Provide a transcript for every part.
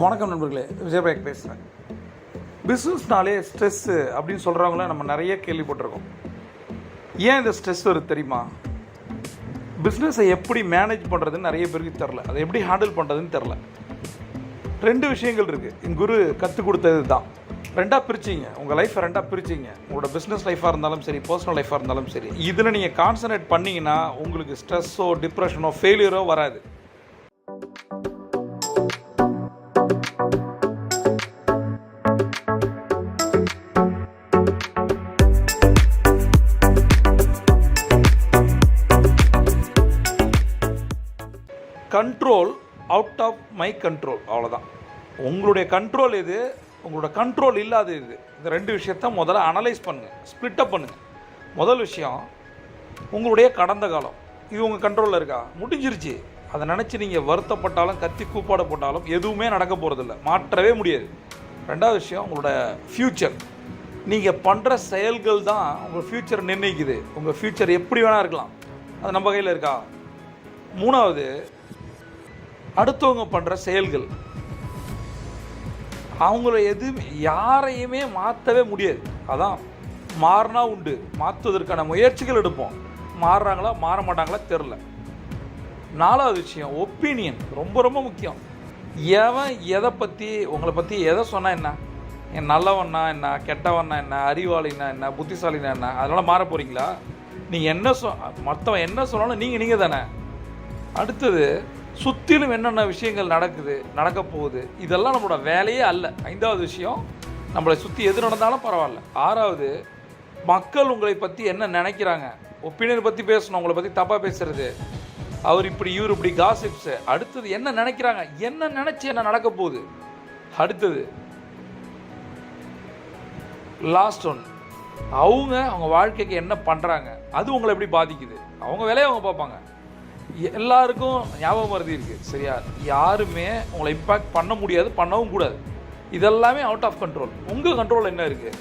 வணக்கம் நண்பர்களே விஜயபாக் பேசுகிறேன் பிஸ்னஸ்னாலே ஸ்ட்ரெஸ்ஸு அப்படின்னு சொல்கிறவங்கள நம்ம நிறைய கேள்விப்பட்டிருக்கோம். ஏன் இந்த ஸ்ட்ரெஸ் வருது தெரியுமா? பிஸ்னஸை எப்படி மேனேஜ் பண்ணுறதுன்னு நிறைய பேருக்கு தெரில அதை எப்படி ஹேண்டில் பண்ணுறதுன்னு தெரில ரெண்டு விஷயங்கள் இருக்குது என் குரு கற்றுக் கொடுத்தது தான். ரெண்டாக பிரிச்சிங்க. உங்கள் லைஃப்பை ரெண்டாக பிரிச்சிங்க. உங்களோட பிஸ்னஸ் லைஃபாக இருந்தாலும் சரி பர்சனல் லைஃபாக இருந்தாலும் சரி. இதில் நீங்கள் கான்சன்ட்ரேட் பண்ணிங்கன்னா உங்களுக்கு ஸ்ட்ரெஸ்ஸோ டிப்ரெஷனோ ஃபெயிலியரோ வராது. Control out of my control அவ்வளோதான் உங்களுடைய கண்ட்ரோல் இது உங்களோட கண்ட்ரோல் இல்லாத இது இந்த ரெண்டு விஷயத்த முதல்ல அனலைஸ் பண்ணுங்கள் ஸ்ப்ளிட்டப் பண்ணுங்கள் முதல் விஷயம் உங்களுடைய கடந்த காலம். இது உங்கள் கண்ட்ரோலில் இருக்கா? முடிஞ்சிருச்சு. அதை நினச்சி நீங்கள் வருத்தப்பட்டாலும் கத்தி கூப்பாட போட்டாலும் எதுவுமே நடக்க போகிறதில்ல மாற்றவே முடியாது. ரெண்டாவது விஷயம் உங்களோட ஃப்யூச்சர் நீங்கள் பண்ணுற செயல்கள் தான் உங்கள் ஃப்யூச்சர் நிர்ணயிக்குது. உங்கள் ஃப்யூச்சர் எப்படி வேணால் இருக்கலாம். அது நம்ம கையில் இருக்கா? மூணாவது அடுத்தவங்க பண்ணுற செயல்கள். அவங்கள எதுவுமே யாரையுமே மாற்றவே முடியாது. அதான் மாறினா உண்டு. மாற்றுவதற்கான முயற்சிகள் எடுப்போம். மாறுறாங்களா மாற மாட்டாங்களா தெரில நாலாவது விஷயம் ஒப்பீனியன் ரொம்ப ரொம்ப முக்கியம். எவன் எதை பற்றி உங்களை பற்றி எதை சொன்னால் என்ன? என் நல்லவன்னா என்ன? கெட்டவன்னா என்ன? அறிவாளினா என்ன? புத்திசாலினா என்ன? அதனால் மாற போகிறீங்களா நீங்கள் என்ன சொ மற்றவன் என்ன சொன்னாலும் நீங்கள் நீங்கள் தானே அடுத்தது சுற்றிலும் என்னென்ன விஷயங்கள் நடக்குது நடக்க போகுது இதெல்லாம் நம்மளோட வேலையே அல்ல. ஐந்தாவது விஷயம் நம்மளை சுற்றி எது நடந்தாலும் பரவாயில்ல. ஆறாவது மக்கள் உங்களை பற்றி என்ன நினைக்கிறாங்க? ஒப்பீனியன் பற்றி பேசணும் உங்களை பற்றி தப்பாக பேசுறது. அவர் இப்படி இவர் இப்படி காசிப்ஸு அடுத்தது என்ன நினைக்கிறாங்க? என்ன நினச்சி என்ன நடக்க போகுது? அடுத்தது லாஸ்ட் ஒன் அவங்க அவங்க வாழ்க்கைக்கு என்ன பண்ணுறாங்க அது உங்களை எப்படி பாதிக்குது? அவங்க வேலையை அவங்க பார்ப்பாங்க. எல்லாருக்கும் ஞாபகம் மருதி இருக்குது சரியா? யாருமே உங்களை இம்பேக்ட் பண்ண முடியாது பண்ணவும் கூடாது. இதெல்லாமே அவுட் ஆஃப் கண்ட்ரோல் உங்கள் கண்ட்ரோல் என்ன இருக்குது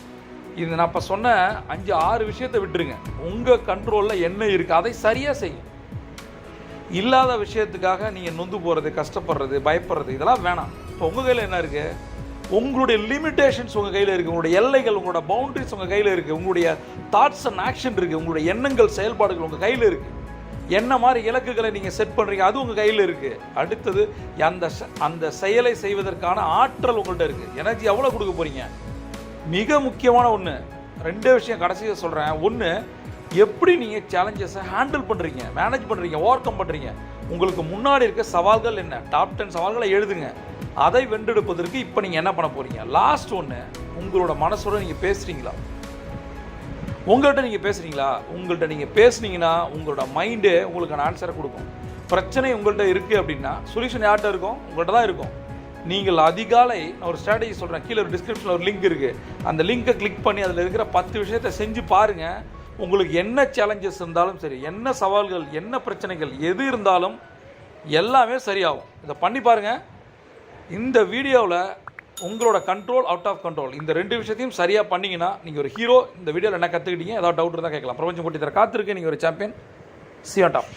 இது நான் இப்போ சொன்ன அஞ்சு ஆறு விஷயத்தை விட்டுருங்க. உங்கள் கண்ட்ரோலில் என்ன இருக்குது அதை சரியாக செய்யும் இல்லாத விஷயத்துக்காக நீங்கள் நொந்து போகிறது கஷ்டப்படுறது பயப்படுறது இதெல்லாம் வேணாம். இப்போ உங்கள் கையில் என்ன இருக்குது உங்களுடைய லிமிட்டேஷன்ஸ் உங்கள் கையில் இருக்குது உங்களுடைய எல்லைகள் உங்களோட பவுண்டரிஸ் உங்கள் கையில் இருக்குது உங்களுடைய தாட்ஸ் அண்ட் ஆக்ஷன் இருக்குது உங்களுடைய எண்ணங்கள் செயல்பாடுகள் உங்கள் கையில் இருக்குது என்ன மாதிரி இலக்குகளை நீங்கள் செட் பண்ணுறீங்க அது உங்கள் கையில் இருக்குது அடுத்தது அந்த அந்த செயலை செய்வதற்கான ஆற்றல் உங்கள்கிட்ட இருக்குது எனர்ஜி எவ்வளோ கொடுக்க போகிறீங்க மிக முக்கியமான ஒன்று ரெண்டே விஷயம் கடைசியாக சொல்கிறேன் ஒன்று எப்படி நீங்கள் சேலஞ்சஸை ஹேண்டில் பண்ணுறீங்க மேனேஜ் பண்ணுறீங்க ஓவர் கம் பண்ணுறீங்க உங்களுக்கு முன்னாடி இருக்க சவால்கள் என்ன? டாப் டென் சவால்களை எழுதுங்க. அதை வென்றெடுப்பதற்கு இப்போ நீங்கள் என்ன பண்ண போகிறீங்க லாஸ்ட் ஒன்று உங்களோட மனசோட நீங்கள் பேசுகிறீங்களா உங்கள்கிட்ட நீங்கள் பேசுகிறீங்களா உங்கள்கிட்ட நீங்கள் பேசுனீங்கன்னா உங்களோட மைண்டே உங்களுக்கான ஆன்சரை கொடுக்கும். பிரச்சனை உங்கள்கிட்ட இருக்குது அப்படின்னா சொல்யூஷன் யார்கிட்ட இருக்கும்? உங்கள்கிட்ட தான் இருக்கும். நீங்கள் அதிகாலை நான் ஒரு ஸ்ட்ராட்டஜி சொல்கிறேன் கீழே ஒரு டிஸ்கிரிப்ஷனில் ஒரு லிங்க் இருக்குது அந்த லிங்கை கிளிக் பண்ணி அதில் இருக்கிற பத்து விஷயத்தை செஞ்சு பாருங்கள் உங்களுக்கு என்ன சேலஞ்சஸ் இருந்தாலும் சரி என்ன சவால்கள் என்ன பிரச்சனைகள் எது இருந்தாலும் எல்லாமே சரியாகும். இதை பண்ணி பாருங்கள் இந்த வீடியோவில் உங்களோட கண்ட்ரோல் அவுட் ஆஃப் கண்ட்ரோல் இந்த ரெண்டு விஷயத்தையும் சரியாக பண்ணீங்கன்னா நீங்கள் ஒரு ஹீரோ இந்த வீடியோவில் என்ன கற்றுக்கிட்டீங்க ஏதாவது டவுட் இருந்தால் கேட்கலாம். பிரபஞ்சம் போட்டி தர காத்திருக்கு. நீங்கள் ஒரு சாம்பியன் சியான் டாப்